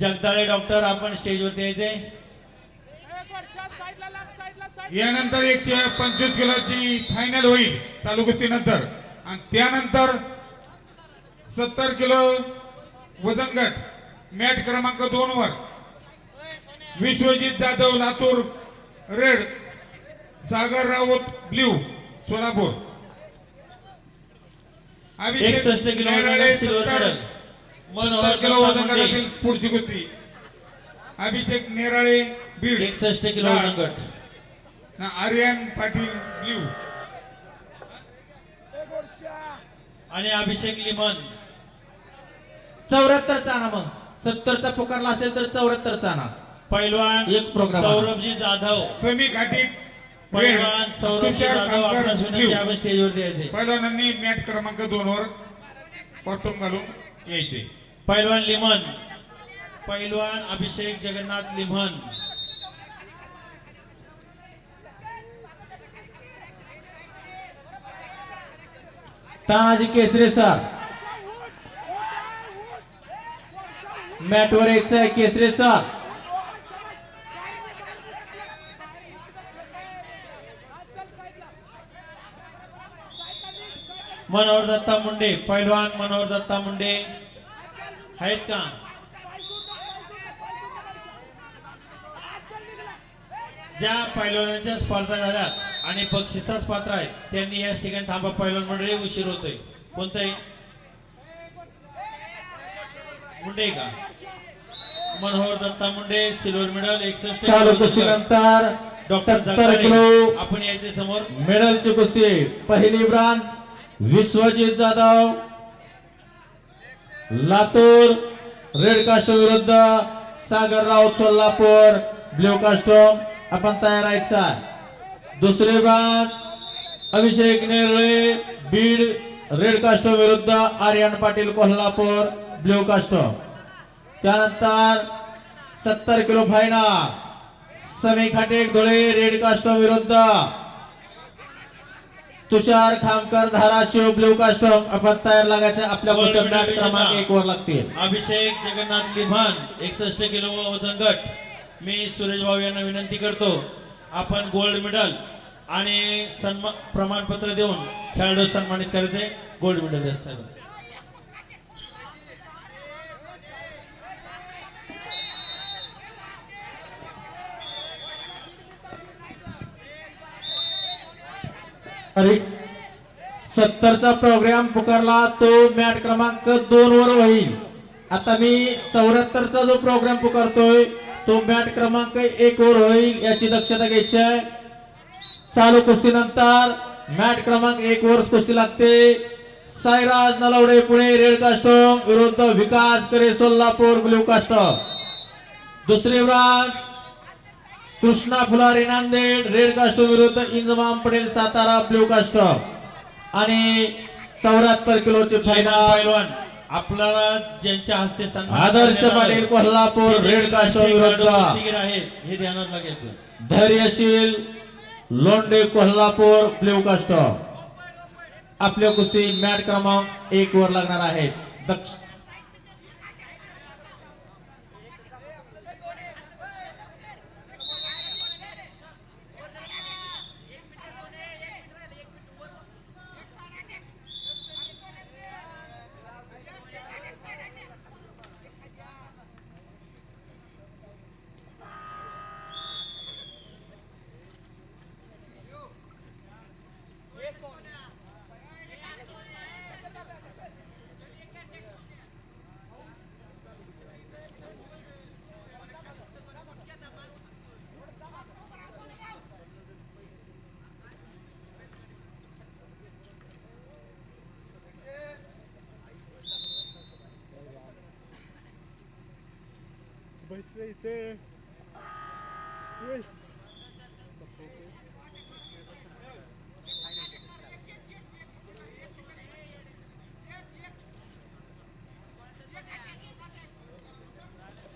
Jagdale doctor आपण स्टेजवरती यायचे यानंतर एकशे पंचवीस किलोची फायनल होईल चालू कुस्तीनंतर. आणि त्यानंतर सत्तर किलो वजन गट मॅट क्रमांक दोन वर. Vishwajit Jadhav Latur red Sagar Raut blue Solapur. अभिषेक सत्तर- किलो वजन गटातील पुढची कुस्ती अभिषेक नेराळे बीड. एकसष्ट किलो वजन गट. ना आर्यन पाटील ब्ल्यू आणि अभिषेक लिमन. चौऱ्याहत्तर चाना मग. सत्तरचा पुकारला असेल तर चौऱ्याहत्तर चाना. पैलवान एक प्रोग्राम. सौरभजी जाधव. समी खाटीक पैलवान सौरभजी जाधव आपणास विनंती ब्ल्यू. आपण स्टेजवरती यायचे. पैलवानांनी मॅट क्रमांक दोन वर परतून घालून यायचे. पैलवान लिमन पैलवान अभिषेक जगन्नाथ लिमन। तानाजी केसरे सर। मॅटवर यायचं आहे केसरे सर। मनोहर दत्ता मुंडे पैलवान मनोहर दत्ता मुंडे। आहेत का? ज्या पैलवानांच्या स्पर्धा झाल्यात आणि बक्षिसास पात्र आहेत त्यांनी याच ठिकाणी थांबा. पैलवान मंडळी उशीर होतोय. कोणतंही मुंडे का? मनोहर दत्ता मुंडे सिल्वर मेडल एकसष्ट कुस्तीनंतर डॉक्टर आपण यायचे समोर. मेडलची कुस्ती पहिली branch Vishwajit Jadhav Latur red costume विरुद्ध सागर राऊत सोलापूर ब्ल्यू कास्ट आपण तयार राहायचा दुसरे बाज अभिषेक नेरळे बीड रेड कास्टोम विरुद्ध आर्यन पाटील कोल्हापूर ब्ल्यू कास्टम त्यानंतर सत्तर kilo final. Sami Khatek Dhule red costume विरुद्ध तुषार खामकर धाराशिव ब्ल्यू कास्टोम आपण तयार लागायचं आपल्या क्रमांक. एक वर लागतील. अभिषेक जगन्नाथ लिभान एकसष्ट किलो वजन गट. मी सुरेश भाऊ यांना विनंती करतो आपण गोल्ड मेडल आणि सन्मान प्रमाणपत्र देऊन खेळाडू सन्मानित करायचे. गोल्ड मेडल साहेब. अरे सत्तरचा प्रोग्राम पुकारला तो मॅट क्रमांक दोन वर होईल. आता मी चौऱ्याहत्तरचा जो प्रोग्राम पुकारतोय तो मॅट क्रमांक एक वर होईल याची दक्षता घ्यायची आहे. चालू कुस्तीनंतर मॅट क्रमांक एक वर कुस्ती लागते. साईराज नलवडे पुणे रेड कास्टम विरुद्ध विकास करे सोलापूर ब्ल्यू कास्टम. दुसरी branch Krishna Phulari Nanded red costume विरुद्ध इंजमाम पटेल सातारा ब्ल्यू कास्टोम आणि चौऱ्याहत्तर किलोचे फायनल आपल्याला ज्यांच्या हस्ते आदर्श पाटील कोल्हापूर रेड खेळाडू विरुद्ध. हे ध्यानात लागायचं. धैर्यशील लोंडे कोल्हापूर ब्ल्यू कास्टोम आपल्या कुस्ती मॅट क्रमांक एक वर लागणार आहेत दक्ष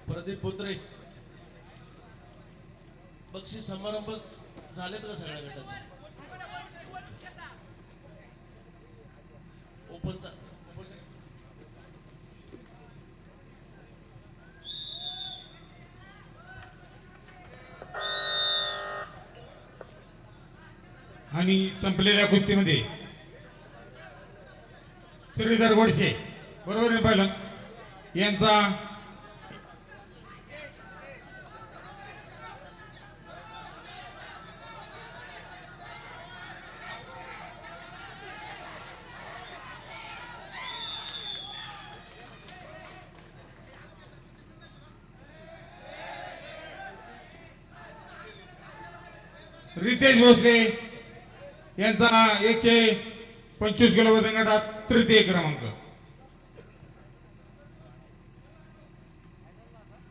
प्रदीप पुत्रे बक्षीस समारंभ झालेत का सगळ्या गटाचे ओपनचा आणि संपलेल्या कुस्तीमध्ये श्रीधर गोडसे बरोबर आहे यांचा रितेश भोसले. यांचा एकशे पंचवीस किलो वजन गटात तृतीय क्रमांक.